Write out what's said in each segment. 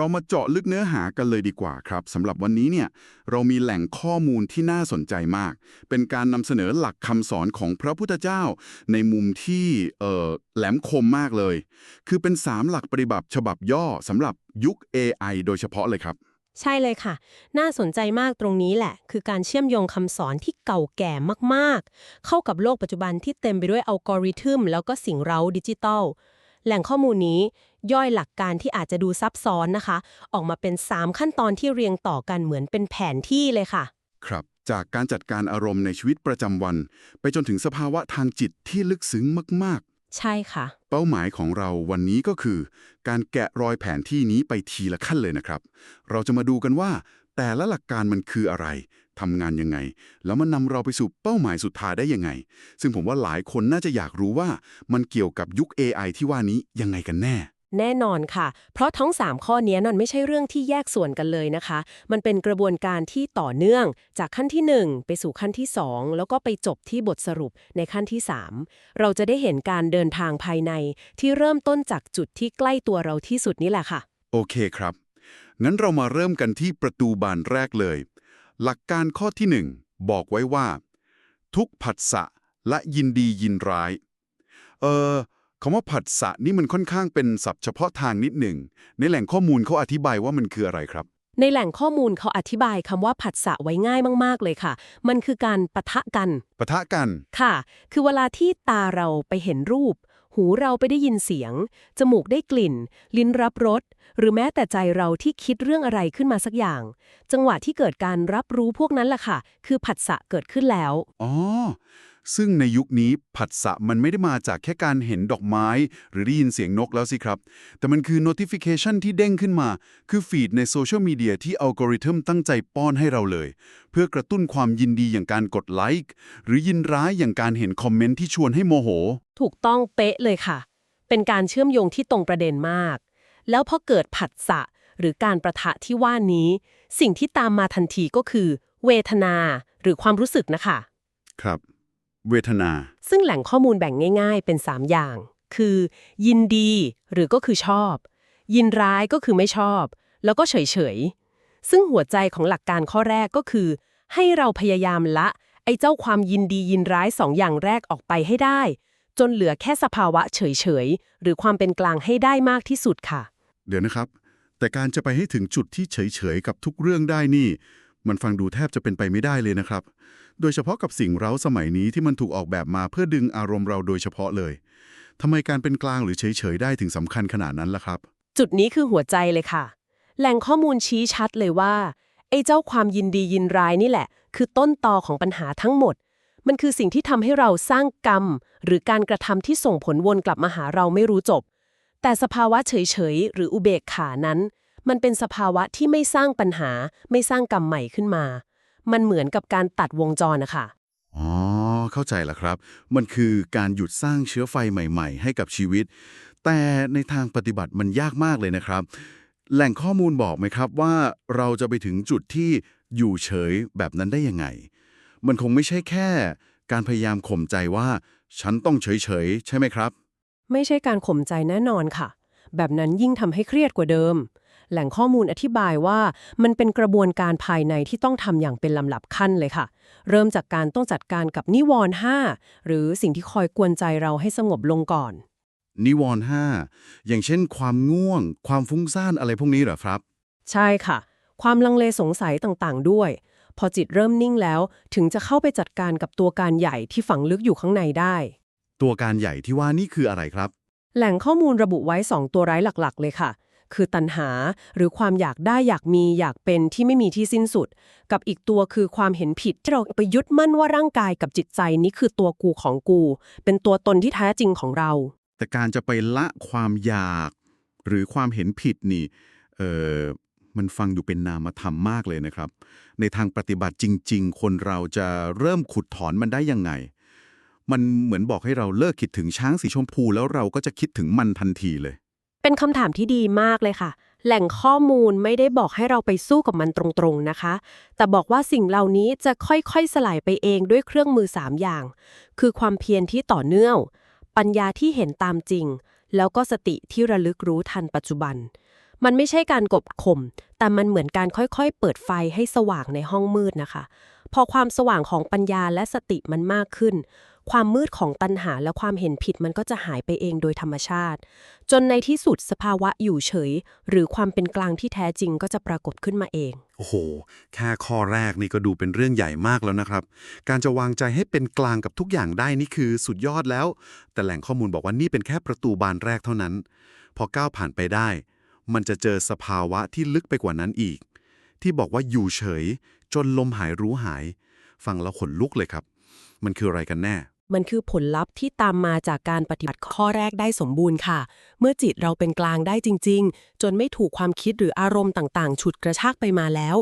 เรามาเจาะลึกเนื้อหากันเลยดีกว่าครับสำหรับวันนี้เนี่ยเรามีแหล่งข้อมูลที่น่าสนใจมาก เป็นการนำเสนอหลักคำสอนของพระพุทธเจ้า ในมุมที่เอ่อแหลมคมมากเลย คือเป็น3หลักปฏิบัติฉบับย่อสำหรับยุค AI โดยเฉพาะเลยครับ ใช่เลยค่ะ น่าสนใจมากตรงนี้แหละ คือการเชื่อมโยงคำสอนที่เก่าแก่มากๆ เข้ากับโลกปัจจุบันที่เต็มไปด้วยอัลกอริทึมแล้วก็สิ่งเร้าดิจิตอล แหล่งข้อมูลนี้ย่อยหลักการที่อาจจะดูซับซ้อนนะคะ ออกมาเป็น 3 ขั้นตอนที่เรียงต่อกันเหมือนเป็นแผนที่เลยค่ะ ครับ จากการจัดการอารมณ์ในชีวิตประจำวัน ไปจนถึงสภาวะทางจิตที่ลึกซึ้งมากใช่ค่ะๆเป้าหมายของเราวันนี้ก็คือ การแกะรอยแผนที่นี้ไปทีละขั้นเลยนะครับ เราจะมาดูกันว่า แต่ละหลักการมันคืออะไร ทำงานยังไง แล้วมันนำเราไปสู่เป้าหมายสุดท้ายได้ยังไง ซึ่งผมว่าหลายคนน่าจะอยากรู้ว่ามันเกี่ยวกับยุค AI ที่ว่านี้ยังไงกันแน่ แน่นอนค่ะ เพราะทั้ง 3 ข้อนี้นั่นไม่ใช่เรื่องที่แยกส่วนกันเลยนะคะ มันเป็นกระบวนการที่ต่อเนื่อง จากขั้นที่ 1 ไปสู่ขั้นที่ 2 แล้วก็ไปจบที่บทสรุปในขั้นที่ 3 เราจะได้เห็นการเดินทางภายใน ที่เริ่มต้นจากจุดที่ใกล้ตัวเราที่สุดนี่แหละค่ะ โอเคครับ งั้นเรามาเริ่มกันที่ประตูบานแรกเลย หลักการข้อที่หนึ่งบอกไว้ว่า ทุกผัสสะและยินดียินร้าย เออคำว่าผัสสะนี่มันค่อนข้างเป็นศัพท์เฉพาะทางนิดหนึ่ง ในแหล่งข้อมูลเขาอธิบายว่ามันคืออะไรครับ ในแหล่งข้อมูลเขาอธิบายคำว่าผัสสะไว้ง่ายมาก ๆ เลยค่ะ มันคือการปะทะกัน ปะทะกัน ค่ะ คือเวลาที่ตาเราไปเห็นรูป หูเราไปได้ยินเสียง จมูกได้กลิ่น ลิ้นรับรส หรือแม้แต่ใจเราที่คิดเรื่องอะไรขึ้นมาสักอย่าง จังหวะที่เกิดการรับรู้พวกนั้นล่ะค่ะ คือผัสสะเกิดขึ้นแล้ว อ๋อ ซึ่งในยุคนี้ผัสสะมันไม่ได้มาจากแค่การเห็นดอกไม้ หรือได้ยินเสียงนกแล้วสิครับ แต่มันคือ notification ที่เด้งขึ้นมา คือฟีดในโซเชียลมีเดียที่อัลกอริทึมตั้งใจป้อนให้เราเลย เพื่อกระตุ้นความยินดีอย่างการกดไลค์หรือยินร้ายอย่างการเห็นคอมเมนต์ที่ชวนให้โมโห ถูกต้องเป๊ะเลยค่ะ เป็นการเชื่อมโยงที่ตรงประเด็นมาก แล้วพอเกิดผัสสะหรือการประทะที่ว่านี้ สิ่งที่ตามมาทันทีก็คือ เวทนา หรือความรู้สึกนะคะ ครับ เวทนา ซึ่งแหล่งข้อมูลแบ่งง่าย ๆ เป็น 3 อย่าง คือ ยินดีหรือก็คือชอบ ยินร้ายก็คือไม่ชอบ แล้วก็เฉยๆซึ่งหัวใจของหลักการข้อแรกก็คือ ให้เราพยายามละ ไอ้เจ้าความยินดียินร้ายสองอย่างแรกออกไปให้ได้ จนเหลือแค่สภาวะเฉยๆหรือความเป็นกลางให้ได้มากที่สุดค่ะ เดี๋ยวนะครับ แต่การจะไปให้ถึงจุดที่เฉยๆกับทุกเรื่องได้นี่ มันฟังดูแทบจะเป็นไปไม่ได้เลยนะครับ โดยเฉพาะกับสิ่งเร้าสมัยนี้ที่มันถูกออกแบบมาเพื่อดึงอารมณ์เราโดยเฉพาะเลยทำไมการเป็นกลางหรือเฉยๆได้ถึงสำคัญขนาดนั้นล่ะครับ จุดนี้คือหัวใจเลยค่ะ แหล่งข้อมูลชี้ชัดเลยว่าไอ้เจ้าความยินดียินร้ายนี่แหละ คือต้นตอของปัญหาทั้งหมด มันคือสิ่งที่ทำให้เราสร้างกรรม หรือการกระทำที่ส่งผลวนกลับมาหาเราไม่รู้จบ แต่สภาวะเฉยๆ หรืออุเบกขานั้น มันเป็นสภาวะที่ไม่สร้างปัญหา ไม่สร้างกรรมใหม่ขึ้นมา มันเหมือนกับการตัดวงจรนะคะอ๋อ เข้าใจแล้วครับ มันคือการหยุดสร้างเชื้อไฟใหม่ๆ ให้กับชีวิต แต่ในทางปฏิบัติมันยากมากเลยนะครับ แหล่งข้อมูลบอกไหมครับว่าเราจะไปถึงจุดที่อยู่เฉยแบบนั้นได้ยังไง มันคงไม่ใช่แค่ การพยายามข่มใจว่า ฉันต้องเฉยๆ ใช่ไหมครับ ไม่ใช่การข่มใจแน่นอนค่ะ แบบนั้นยิ่งทำให้เครียดกว่าเดิม แหล่งข้อมูลอธิบายว่ามันเป็นกระบวนการภายในที่ต้องทำอย่างเป็นลำดับขั้นเลยค่ะ เริ่มจากการต้องจัดการกับนิวรณ์5หรือสิ่งที่คอยกวนใจเราให้สงบลงก่อน นิวรณ์ห้าอย่างเช่น ความง่วง ความฟุ้งซ่านอะไรพวกนี้เหรอครับ ใช่ค่ะ ความลังเลสงสัยต่างๆ ด้วย พอจิตเริ่มนิ่งแล้ว ถึงจะเข้าไปจัดการกับตัวการใหญ่ที่ฝังลึกอยู่ข้างในได้ ตัวการใหญ่ที่ว่านี่คืออะไรครับ แหล่งข้อมูลระบุไว้ 2 ตัวร้ายหลักๆ เลยค่ะ คือตัณหา หรือความอยากได้อยากมีอยากเป็นที่ไม่มีที่สิ้นสุด กับอีกตัวคือความเห็นผิดที่เราไปยึดมั่นว่าร่างกายกับจิตใจนี้คือตัวกูของกู เป็นตัวตนที่แท้จริงของเรา แต่การจะไปละความอยาก หรือความเห็นผิดนี่เออมันฟังดูเป็นนามธรรมมากเลยนะครับ ในทางปฏิบัติจริง ๆ คนเราจะเริ่มขุดถอนมันได้ยังไง มันเหมือนบอกให้เราเลิกคิดถึงช้างสีชมพู แล้วเราก็จะคิดถึงมันทันทีเลย เป็นคำถามที่ดีมากเลยค่ะ แหล่งข้อมูลไม่ได้บอกให้เราไปสู้กับมันตรงๆนะคะ แต่บอกว่าสิ่งเหล่านี้จะค่อยๆสลายไปเองด้วยเครื่องมือ 3 อย่าง คือความเพียรที่ต่อเนื่อง ปัญญาที่เห็นตามจริง แล้วก็สติที่ระลึกรู้ทันปัจจุบัน มันไม่ใช่การกบข่มแต่มันเหมือนการค่อยๆ เปิดไฟให้สว่างในห้องมืดนะคะ พอความสว่างของปัญญาและสติมันมากขึ้น ความมืดของตัณหาและความเห็นผิดมันก็จะหายไปเองโดยธรรมชาติ จนในที่สุดสภาวะอยู่เฉย หรือความเป็นกลางที่แท้จริงก็จะปรากฏขึ้นมาเอง โอ้โห แค่ข้อแรกนี่ก็ดูเป็นเรื่องใหญ่มากแล้วนะครับ การจะวางใจให้เป็นกลางกับทุกอย่างได้นี่คือสุดยอดแล้ว แต่แหล่งข้อมูลบอกว่านี่เป็นแค่ประตูบานแรกเท่านั้น พอก้าวผ่านไปได้ มันจะเจอสภาวะที่ลึกไปกว่านั้นอีก ที่บอกว่าอยู่เฉย จนลมหายรู้หาย ฟังแล้วขนลุกเลยครับ มันคืออะไรกันแน่ มันคือผลลัพธ์ที่ตามมาจากการปฏิบัติข้อแรกได้สมบูรณ์ค่ะ เมื่อจิตเราเป็นกลางได้จริง ๆ จนไม่ถูกความคิดหรืออารมณ์ต่างๆ ฉุดกระชากไปมาแล้ว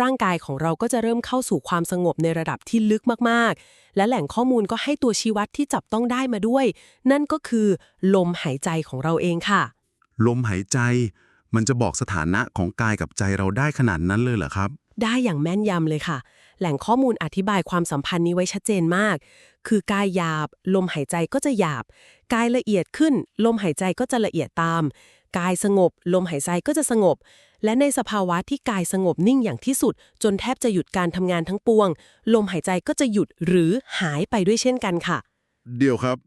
ร่างกายของเราก็จะเริ่มเข้าสู่ความสงบในระดับที่ลึกมากๆ และแหล่งข้อมูลก็ให้ตัวชี้วัดที่จับต้องได้มาด้วย นั่นก็คือ ลมหายใจของเราเองค่ะ ลมหายใจ มันจะบอกสถานะของกายกับใจเราได้ขนาดนั้นเลยเหรอครับ ได้อย่างแม่นยำเลยค่ะ แหล่งข้อมูลอธิบายความสัมพันธ์นี้ไว้ชัดเจนมาก คือกายหยาบ ลมหายใจก็จะหยาบ กายละเอียดขึ้น ลมหายใจก็จะละเอียดตาม กายสงบ ลมหายใจก็จะสงบ และในสภาวะที่กายสงบนิ่งอย่างที่สุด จนแทบจะหยุดการทำงานทั้งปวง ลมหายใจก็จะหยุดหรือหายไปด้วยเช่นกันค่ะ เดี๋ยวครับ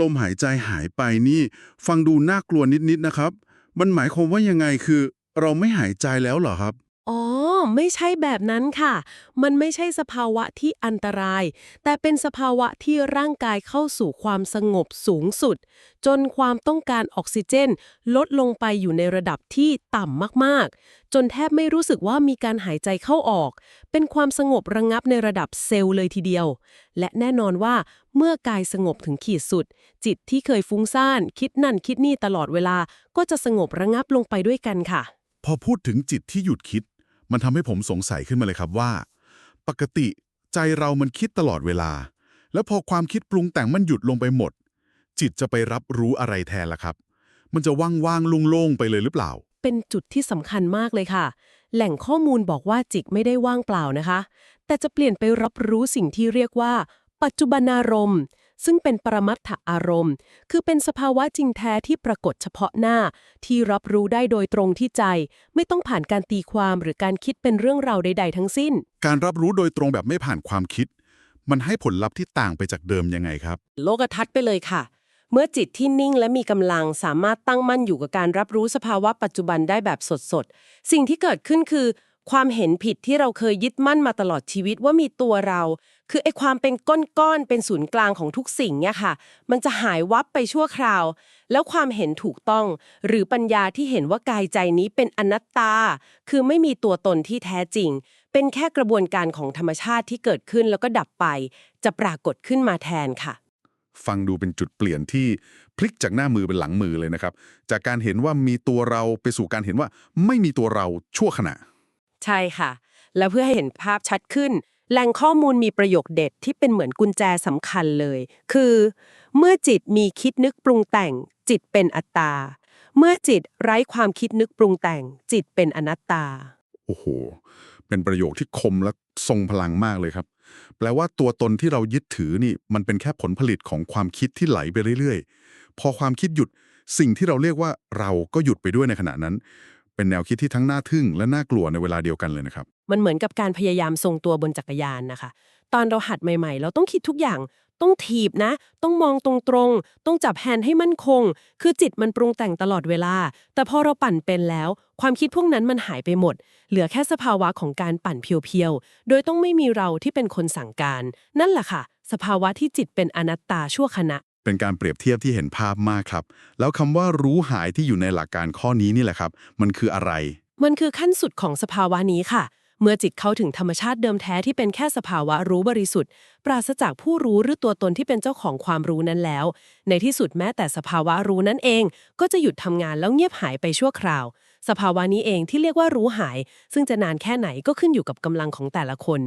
ลมหายใจหายไปนี่ ฟังดูน่ากลัวนิดๆนะครับ มันหมายความว่ายังไงคือ เราไม่หายใจแล้วเหรอครับ อ๋อ ไม่ใช่แบบนั้นค่ะ มันไม่ใช่สภาวะที่อันตราย แต่เป็นสภาวะที่ร่างกายเข้าสู่ความสงบสูงสุด จนความต้องการออกซิเจน ลดลงไปอยู่ในระดับที่ต่ำมากๆ จนแทบไม่รู้สึกว่ามีการหายใจเข้าออก เป็นความสงบระงับในระดับเซลล์เลยทีเดียว และแน่นอนว่าเมื่อกายสงบถึงขีดสุด จิตที่เคยฟุ้งซ่าน คิดนั่นคิดนี่ตลอดเวลา ก็จะสงบระงับลงไปด้วยกันค่ะ พอพูดถึงจิตที่หยุดคิด มันทำให้ผมสงสัยขึ้นมาเลยครับว่า ปกติใจเรามันคิดตลอดเวลา แล้วพอความคิดปรุงแต่งมันหยุดลงไปหมด จิตจะไปรับรู้อะไรแทนล่ะครับ มันจะว่างๆโล่งๆไปเลยหรือเปล่า เป็นจุดที่สำคัญมากเลยค่ะ แหล่งข้อมูลบอกว่าจิตไม่ได้ว่างเปล่านะคะ แต่จะเปลี่ยนไปรับรู้สิ่งที่เรียกว่า ปัจจุบันอารมณ์ ซึ่งเป็นปรมัตถอารมณ์ คือเป็นสภาวะจริงแท้ที่ปรากฏเฉพาะหน้า ที่รับรู้ได้โดยตรงที่ใจ ไม่ต้องผ่านการตีความหรือการคิดเป็นเรื่องราวใด ๆ ทั้งสิ้น การรับรู้โดยตรงแบบไม่ผ่านความคิด มันให้ผลลัพธ์ที่ต่างไปจากเดิมยังไงครับ โลกทัศน์ไปเลยค่ะ เมื่อจิตที่นิ่งและมีกำลังสามารถตั้งมั่นอยู่กับการรับรู้สภาวะปัจจุบันได้แบบสดๆ สิ่งที่เกิดขึ้นคือ ความเห็นผิดที่เราเคยยึดมั่นมาตลอดชีวิตว่ามีตัวเรา คือไอ้ความเป็นก้อนๆเป็นศูนย์กลางของทุกสิ่งเนี่ยค่ะ มันจะหายวับไปชั่วคราว แล้วความเห็นถูกต้อง หรือปัญญาที่เห็นว่ากายใจนี้เป็นอนัตตา คือไม่มีตัวตนที่แท้จริง เป็นแค่กระบวนการของธรรมชาติที่เกิดขึ้นแล้วก็ดับไป จะปรากฏขึ้นมาแทนค่ะฟังดูเป็นจุดเปลี่ยนที่พลิกจากหน้ามือเป็นหลังมือเลยนะครับ จากการเห็นว่ามีตัวเราไปสู่การเห็นว่าไม่มีตัวเราชั่วขณะ ใช่ค่ะ แล้วเพื่อให้เห็นภาพชัดขึ้น แหล่งข้อมูลมีประโยคเด็ดที่เป็นเหมือนกุญแจสำคัญเลย คือ เมื่อจิตมีคิดนึกปรุงแต่ง จิตเป็นอัตตา เมื่อจิตไร้ความคิดนึกปรุงแต่ง จิตเป็นอนัตตา โอ้โห เป็นประโยคที่คมและทรงพลังมากเลยครับ แปลว่าตัวตนที่เรายึดถือนี่ มันเป็นแค่ผลผลิตของความคิดที่ไหลไปเรื่อยๆ พอความคิดหยุด สิ่งที่เราเรียกว่าเราก็หยุดไปด้วยในขณะนั้น เป็นแนวคิดที่ทั้งน่าทึ่งและน่ากลัวในเวลาเดียวกันเลยนะครับ มันเหมือนกับการพยายามทรงตัวบนจักรยานนะคะ ตอนเราหัดใหม่ ๆ เราต้องคิดทุกอย่าง ต้องถีบนะ ต้องมองตรงๆ ต้องจับแฮนด์ให้มั่นคง คือจิตมันปรุงแต่งตลอดเวลา แต่พอเราปั่นเป็นแล้ว ความคิดพวกนั้นมันหายไปหมด เหลือแค่สภาวะของการปั่นเพียวๆ โดยต้องไม่มีเราที่เป็นคนสั่งการ นั่นแหละค่ะ สภาวะที่จิตเป็นอนัตตาชั่วขณะ เป็นการเปรียบเทียบที่เห็นภาพมากครับ แล้วคำว่ารู้หายที่อยู่ในหลักการข้อนี้นี่แหละครับ มันคืออะไร มันคือขั้นสุดของสภาวะนี้ค่ะ เมื่อจิตเข้าถึงธรรมชาติเดิมแท้ที่เป็นแค่สภาวะรู้บริสุทธิ์ ปราศจากผู้รู้หรือตัวตนที่เป็นเจ้าของความรู้นั้นแล้ว ในที่สุดแม้แต่สภาวะรู้นั้นเอง ก็จะหยุดทำงานแล้วเงียบหายไปชั่วคราว สภาวะนี้เองที่เรียกว่ารู้หาย ซึ่งจะนานแค่ไหนก็ขึ้นอยู่กับกำลังของแต่ละคน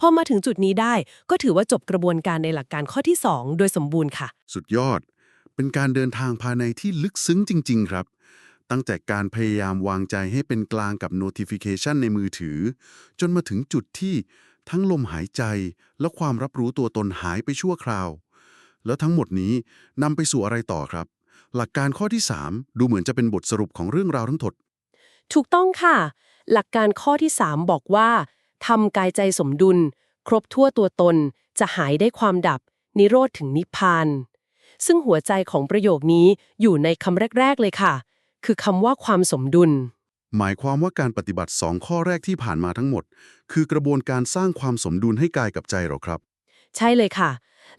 พอมาถึงจุดนี้ได้ก็ถือว่าจบกระบวนการในหลักการข้อที่สองโดยสมบูรณ์ค่ะ สุดยอด เป็นการเดินทางภายในที่ลึกซึ้งจริง ๆ ครับ ตั้งแต่การพยายามวางใจให้เป็นกลางกับ notification ในมือถือ จนมาถึงจุดที่ทั้งลมหายใจและความรับรู้ตัวตนหายไปชั่วคราว แล้วทั้งหมดนี้นำไปสู่อะไรต่อครับหลักการข้อที่ 3 ดูเหมือนจะเป็นบทสรุปของเรื่องราวทั้งหมด ถูกต้องค่ะ หลักการข้อที่ 3 บอกว่าทำกายใจสมดุล ครบทั่วตัวตน จะหายได้ความดับ นิโรธถึงนิพพาน ซึ่งหัวใจของประโยคนี้อยู่ในคำแรก ๆ เลยค่ะ คือคำว่าความสมดุล หมายความว่าการปฏิบัติสองข้อแรกที่ผ่านมาทั้งหมด คือกระบวนการสร้างความสมดุลให้กายกับใจเหรอครับ ใช่เลยค่ะ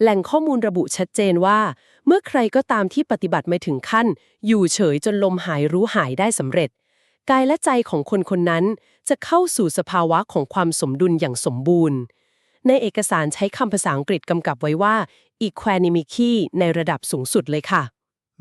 แหล่งข้อมูลระบุชัดเจนว่า เมื่อใครก็ตามที่ปฏิบัติไม่ถึงขั้น อยู่เฉยจนลมหายรู้หายได้สำเร็จ กายและใจของคนคนนั้นจะเข้าสู่สภาวะของความสมดุลอย่างสมบูรณ์ ในเอกสารใช้คำภาษาอังกฤษกำกับไว้ว่า equanimity ในระดับสูงสุดเลยค่ะ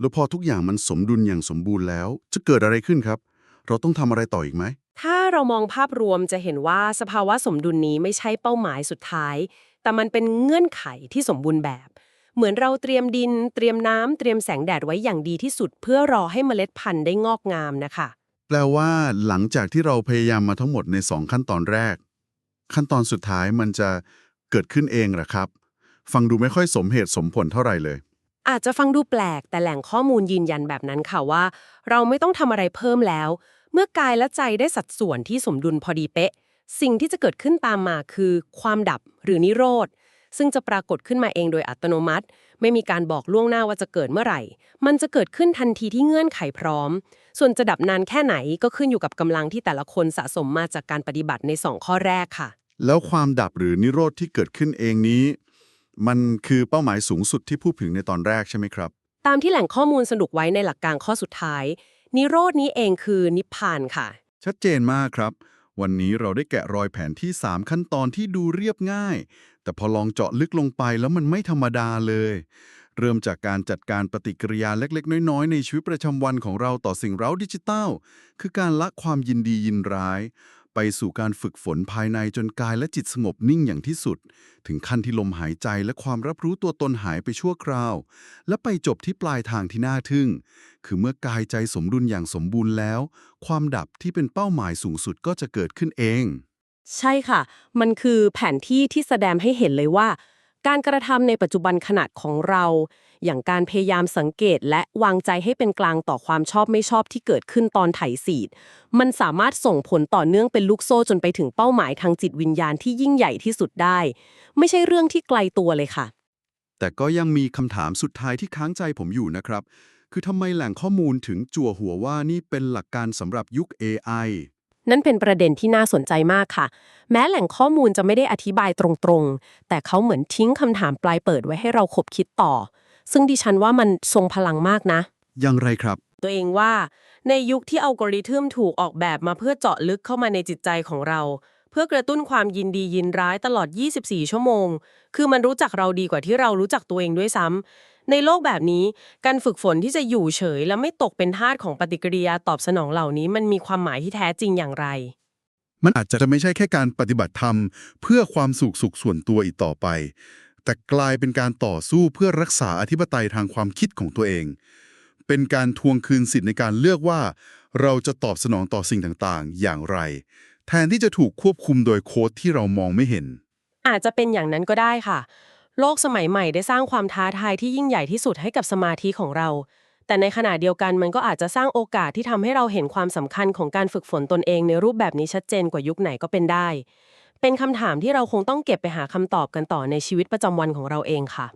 แล้วพอทุกอย่างมันสมดุลอย่างสมบูรณ์แล้ว จะเกิดอะไรขึ้นครับ เราต้องทำอะไรต่ออีกไหม ถ้าเรามองภาพรวมจะเห็นว่าสภาวะสมดุลนี้ไม่ใช่เป้าหมายสุดท้าย แต่มันเป็นเงื่อนไขที่สมบูรณ์แบบ เหมือนเราเตรียมดิน เตรียมน้ำเตรียมแสงแดดไว้อย่างดีที่สุด เพื่อรอให้เมล็ดพันธุ์ได้งอกงามนะคะ แปลว่าหลังจากที่เราพยายามมาทั้งหมดในสองขั้นตอนแรก ขั้นตอนสุดท้ายมันจะเกิดขึ้นเองหรอครับ ฟังดูไม่ค่อยสมเหตุสมผลเท่าไหร่เลย อาจจะฟังดูแปลกแต่แหล่งข้อมูลยืนยันแบบนั้นค่ะว่า เราไม่ต้องทำอะไรเพิ่มแล้ว เมื่อกายและใจได้สัดส่วนที่สมดุลพอดีเป๊ะ สิ่งที่จะเกิดขึ้นตามมาคือ ความดับหรือนิโรธ ซึ่งจะปรากฏขึ้นมาเองโดยอัตโนมัติ ไม่มีการบอกล่วงหน้าว่าจะเกิดเมื่อไหร่ มันจะเกิดขึ้นทันทีที่เงื่อนไขพร้อม ส่วนจะดับนานแค่ไหนก็ขึ้นอยู่กับกำลังที่แต่ละคนสะสมมาจากการปฏิบัติในสองข้อแรกค่ะ แล้วความดับหรือนิโรธที่เกิดขึ้นเองนี้ มันคือเป้าหมายสูงสุดที่พูดถึงในตอนแรกใช่ไหมครับ ตามที่แหล่งข้อมูลสรุปไว้ในหลักการข้อสุดท้าย นิโรดนี้เองคือนิพพานค่ะ ชัดเจนมากครับ วันนี้เราได้แกะรอยแผนที่ 3 ขั้นตอนที่ดูเรียบง่าย แต่พอลองเจาะลึกลงไปแล้วมันไม่ธรรมดาเลย เริ่มจากการจัดการปฏิกิริยาเล็กๆ น้อยๆ ในชีวิตประจำวันของเราต่อสิ่งเร้าดิจิตอลคือการละความยินดียินร้าย ไปสู่การฝึกฝนภายในจนกายและจิตสงบนิ่งอย่างที่สุด ถึงขั้นที่ลมหายใจและความรับรู้ตัวตนหายไปชั่วคราว และไปจบที่ปลายทางที่น่าทึ่ง คือเมื่อกายใจสมดุลอย่างสมบูรณ์แล้ว ความดับที่เป็นเป้าหมายสูงสุดก็จะเกิดขึ้นเอง ใช่ค่ะ มันคือแผนที่ที่แสดงให้เห็นเลยว่า การกระทำในปัจจุบันขนาดของเรา อย่างการพยายามสังเกตและวางใจให้เป็นกลางต่อความชอบไม่ชอบที่เกิดขึ้นตอนไถสีด มันสามารถส่งผลต่อเนื่องเป็นลูกโซ่จนไปถึงเป้าหมายทางจิตวิญญาณที่ยิ่งใหญ่ที่สุดได้ ไม่ใช่เรื่องที่ไกลตัวเลยค่ะ แต่ก็ยังมีคำถามสุดท้ายที่ค้างใจผมอยู่นะครับ คือทำไมแหล่งข้อมูลถึงจั่วหัวว่านี่เป็นหลักการสำหรับยุค AI นั่นเป็นประเด็นที่น่าสนใจมากค่ะ แม้แหล่งข้อมูลจะไม่ได้อธิบายตรงๆ แต่เขาเหมือนทิ้งคำถามปลายเปิดไว้ให้เราคบคิดต่อ ซึ่งดิฉันว่ามันทรงพลังมากนะ อย่างไรครับ ตัวเองว่าในยุคที่อัลกอริทึมถูกออกแบบมาเพื่อเจาะลึกเข้ามาในจิตใจของเรา เพื่อกระตุ้นความยินดียินร้ายตลอด 24 ชั่วโมง คือมันรู้จักเราดีกว่าที่เรารู้จักตัวเองด้วยซ้ำ ในโลกแบบนี้ การฝึกฝนที่จะอยู่เฉย และไม่ตกเป็นทาสของปฏิกิริยาตอบสนองเหล่านี้ มันมีความหมายที่แท้จริงอย่างไร มันอาจจะไม่ใช่แค่การปฏิบัติธรรม เพื่อความสุขสุขส่วนตัวอีกต่อไป แต่กลายเป็นการต่อสู้เพื่อรักษาอธิปไตยทางความคิดของตัวเอง เป็นการทวงคืนสิทธิ์ในการเลือกว่า เราจะตอบสนองต่อสิ่งต่างๆ อย่างไร แทนที่จะถูกควบคุมโดยโค้ดที่เรามองไม่เห็น อาจจะเป็นอย่างนั้นก็ได้ค่ะ โลกสมัยใหม่ได้สร้างความท้าทายที่ยิ่งใหญ่ที่สุดให้กับสมาธิของเรา แต่ในขณะเดียวกันมันก็อาจจะสร้างโอกาสที่ทำให้เราเห็นความสำคัญของการฝึกฝนตนเองในรูปแบบนี้ชัดเจนกว่ายุคไหนก็เป็นได้ เป็นคำถามที่เราคงต้องเก็บไปหาคำตอบกันต่อในชีวิตประจำวันของเราเองค่ะ